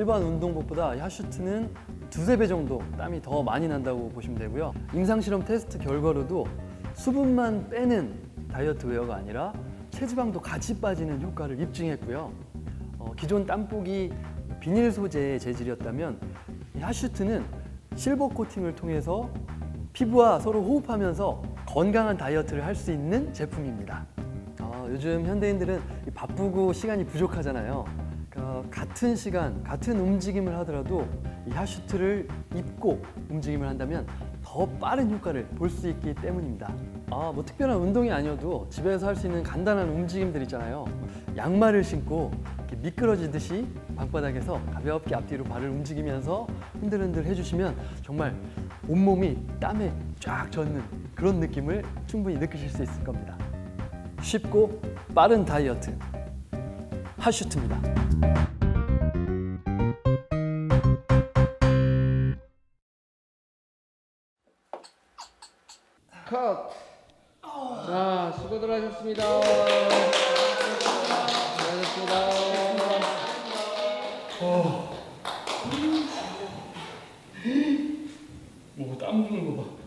일반 운동복보다 핫슈트는 두세 배 정도 땀이 더 많이 난다고 보시면 되고요. 임상실험 테스트 결과로도 수분만 빼는 다이어트 웨어가 아니라 체지방도 같이 빠지는 효과를 입증했고요. 어, 기존 땀복이 비닐 소재의 재질이었다면 이 핫슈트는 실버 코팅을 통해서 피부와 서로 호흡하면서 건강한 다이어트를 할 수 있는 제품입니다. 아, 요즘 현대인들은 이 바쁘고 시간이 부족하잖아요. 같은 시간, 같은 움직임을 하더라도 이 핫슈트를 입고 움직임을 한다면 더 빠른 효과를 볼 수 있기 때문입니다. 아, 뭐 특별한 운동이 아니어도 집에서 할 수 있는 간단한 움직임들 있잖아요. 양말을 신고 미끄러지듯이 방바닥에서 가볍게 앞뒤로 발을 움직이면서 흔들흔들 해주시면 정말 온몸이 땀에 쫙 젖는 그런 느낌을 충분히 느끼실 수 있을 겁니다. 쉽고 빠른 다이어트 핫슈트입니다. 컷. 자, 수고들 하셨습니다. 수고하셨습니다. 오, 땀 주는 거 봐.